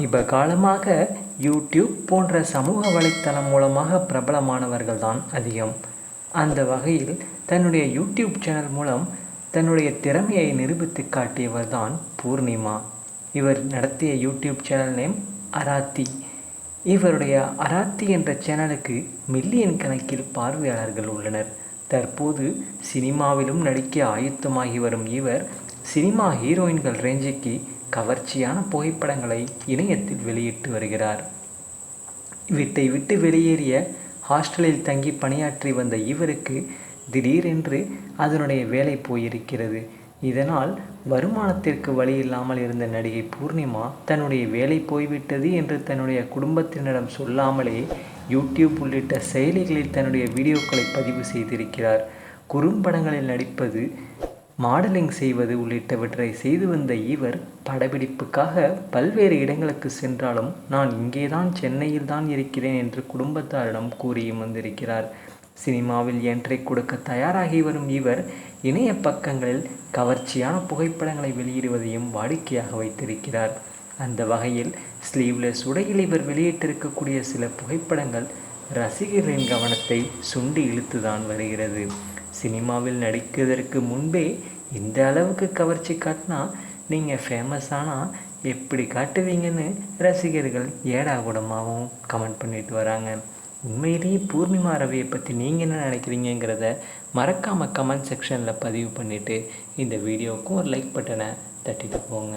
சமீப காலமாக யூடியூப் போன்ற சமூக வலைத்தளம் மூலமாக பிரபலமானவர்கள் தான் அதிகம். அந்த வகையில் தன்னுடைய யூடியூப் சேனல் மூலம் தன்னுடைய திறமையை நிரூபித்து காட்டியவர் தான் பூர்ணிமா. இவர் நடத்திய யூடியூப் சேனல் நேம் அராத்தி. இவருடைய அராத்தி என்ற சேனலுக்கு மில்லியன் கணக்கில் பார்வையாளர்கள் உள்ளனர். தற்போது சினிமாவிலும் நடிக்க ஆயுத்தமாகி வரும் இவர் சினிமா ஹீரோயின்கள் ரேஞ்சுக்கு கவர்ச்சியான புகைப்படங்களை இணையத்தில் வெளியிட்டு வருகிறார். வீட்டை விட்டு வெளியேறிய ஹாஸ்டலில் தங்கி பணியாற்றி வந்த இவருக்கு திடீரென்று அதனுடைய வேலை போயிருக்கிறது. இதனால் வருமானத்திற்கு வழி இல்லாமல் இருந்த நடிகை பூர்ணிமா தன்னுடைய வேலை போய்விட்டது என்று தன்னுடைய குடும்பத்தினரிடம் சொல்லாமலே யூடியூப் உள்ளிட்ட செயலிகளில் தன்னுடைய வீடியோக்களை பதிவு செய்திருக்கிறார். குறும்படங்களில் நடிப்பது மாடலிங் செய்வது உள்ளிட்டவற்றை செய்து வந்த இவர் படப்பிடிப்புக்காக பல்வேறு இடங்களுக்கு சென்றாலும் நான் இங்கேதான் சென்னையில் தான் இருக்கிறேன் என்று குடும்பத்தாரிடம் கூறியும் வந்திருக்கிறார். சினிமாவில் என்ட்ரி கொடுக்க தயாராகி வரும் இவர் இணைய பக்கங்களில் கவர்ச்சியான புகைப்படங்களை வெளியிடுவதையும் வாடிக்கையாக வைத்திருக்கிறார். அந்த வகையில் ஸ்லீவ்லெஸ் உடையில் இவர் வெளியிட்டிருக்கக்கூடிய சில புகைப்படங்கள் ரசிகர்களின் கவனத்தை சுண்டி இழுத்துதான் வருகிறது. சினிமாவில் நடிக்கிறதற்கு முன்பே இந்த அளவுக்கு கவர்ச்சி காட்டினா நீங்கள் ஃபேமஸ் ஆனால் எப்படி காட்டுவீங்கன்னு ரசிகர்கள் ஏடா கூடமாகவும் கமெண்ட் பண்ணிட்டு வராங்க. உண்மையிலேயே பூர்ணிமா ரவியை பற்றி நீங்கள் என்ன நினைக்கிறீங்கிறத மறக்காமல் கமெண்ட் செக்ஷனில் பதிவு பண்ணிவிட்டு இந்த வீடியோவுக்கும் ஒரு லைக் பட்டனை தட்டிட்டு போங்க.